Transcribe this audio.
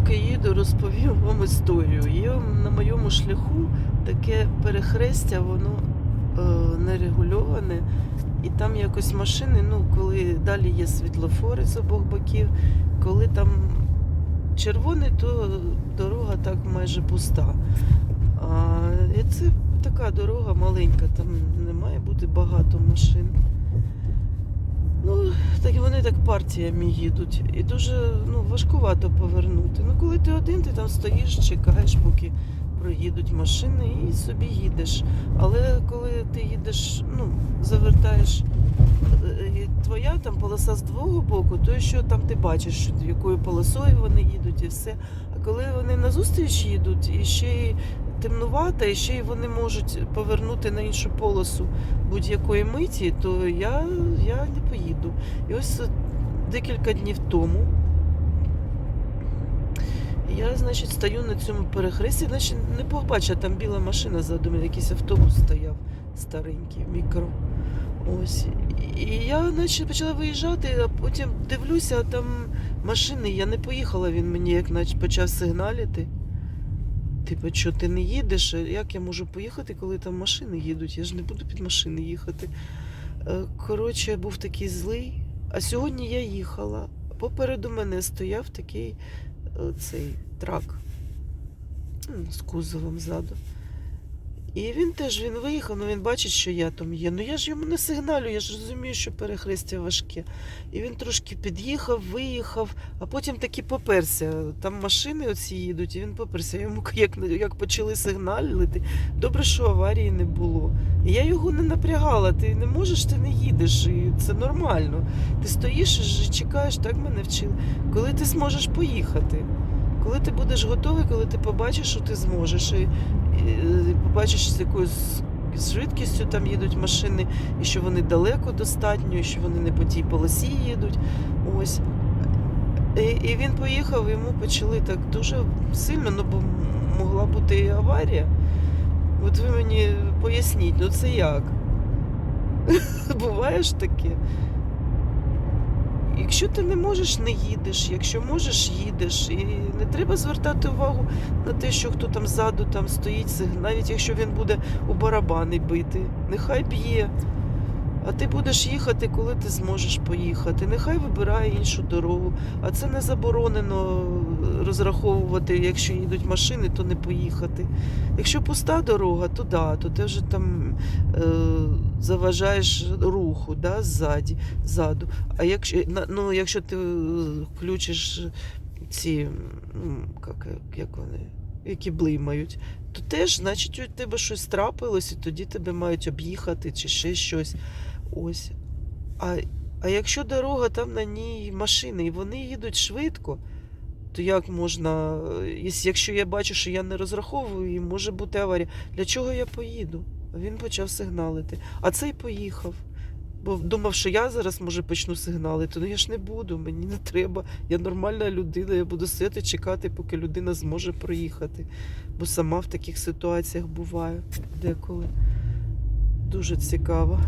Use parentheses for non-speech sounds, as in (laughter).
поки їду, розповім вам історію. Є на моєму шляху таке перехрестя, воно е, нерегульоване. І там якось машини, ну, коли далі є світлофори з обох боків, коли там червоний, то дорога так майже пуста. А, і це така дорога маленька, там не має бути багато машин. Ну, так вони так партіями їдуть. І дуже ну, важкувато повернути. Ну, коли ти один, ти там стоїш, чекаєш, поки проїдуть машини і собі їдеш. Але коли ти їдеш, ну, завертаєш, е, і твоя там полоса з двого боку, то що там ти бачиш, якою полосою вони їдуть і все. А коли вони назустріч їдуть, і ще й темнувато, і ще й вони можуть повернути на іншу полосу будь-якої миті, то я, я не поїду. І ось декілька днів тому я, значить, стою на цьому перехресті, значить, не побачила, там біла машина ззаду якийсь автобус стояв старенький, мікро. Ось. І я значить, почала виїжджати, а потім дивлюся, а там машини, я не поїхала, він мені як наче почав сигналити. Типу, що ти не їдеш? Як я можу поїхати, коли там машини їдуть? Я ж не буду під машини їхати. Коротше, Коротше, був такий злий. А сьогодні я їхала. Попереду мене стояв такий е, цей трак з кузовом ззаду. І він теж він виїхав, ну він бачить, що я там є. Ну я ж йому не сигналю, я ж розумію, що перехрестя важке. І він трошки під'їхав, виїхав, а потім таки поперся. Там машини оці їдуть, і він поперся. Йому як, як почали сигналити, добре, що аварії не було. І я його не напрягала. Ти не можеш, ти не їдеш. І це нормально. Ти стоїш і чекаєш, так мене вчили. Коли ти зможеш поїхати. Коли ти будеш готовий, коли ти побачиш, що ти зможеш, і, і, побачиш, з якою швидкістю там їдуть машини, і що вони далеко достатньо, і що вони не по тій полосі їдуть. Ось. І, і він поїхав, йому почали так дуже сильно, ну бо могла бути і аварія. От ви мені поясніть, ну це як? (laughs) Буває ж таке. Якщо ти не можеш, не їдеш. Якщо можеш, їдеш. І не треба звертати увагу на те, що хто там ззаду там стоїть, навіть якщо він буде у барабани бити. Нехай б'є. А ти будеш їхати, коли ти зможеш поїхати. Нехай вибирає іншу дорогу. А це не заборонено е, розраховувати, якщо їдуть машини, то не поїхати. Якщо пуста дорога, то да, то ти вже там е, заважаєш руху да, ззаді, ззаду. А якщо, ну, якщо ти е, включиш ці, як, як вони, які блимають, то теж, значить, у тебе щось трапилось, і тоді тебе мають об'їхати чи ще щось. Ось. А, а якщо дорога там на ній машини, і вони їдуть швидко, то як можна, якщо я бачу, що я не розраховую, і може бути аварія, для чого я поїду? Він почав сигналити. А цей поїхав. Бо думав, що я зараз може почну сигналити. Ну я ж не буду, мені не треба. Я нормальна людина, я буду сидіти, чекати, поки людина зможе проїхати. Бо сама в таких ситуаціях буваю деколи. Дуже цікаво.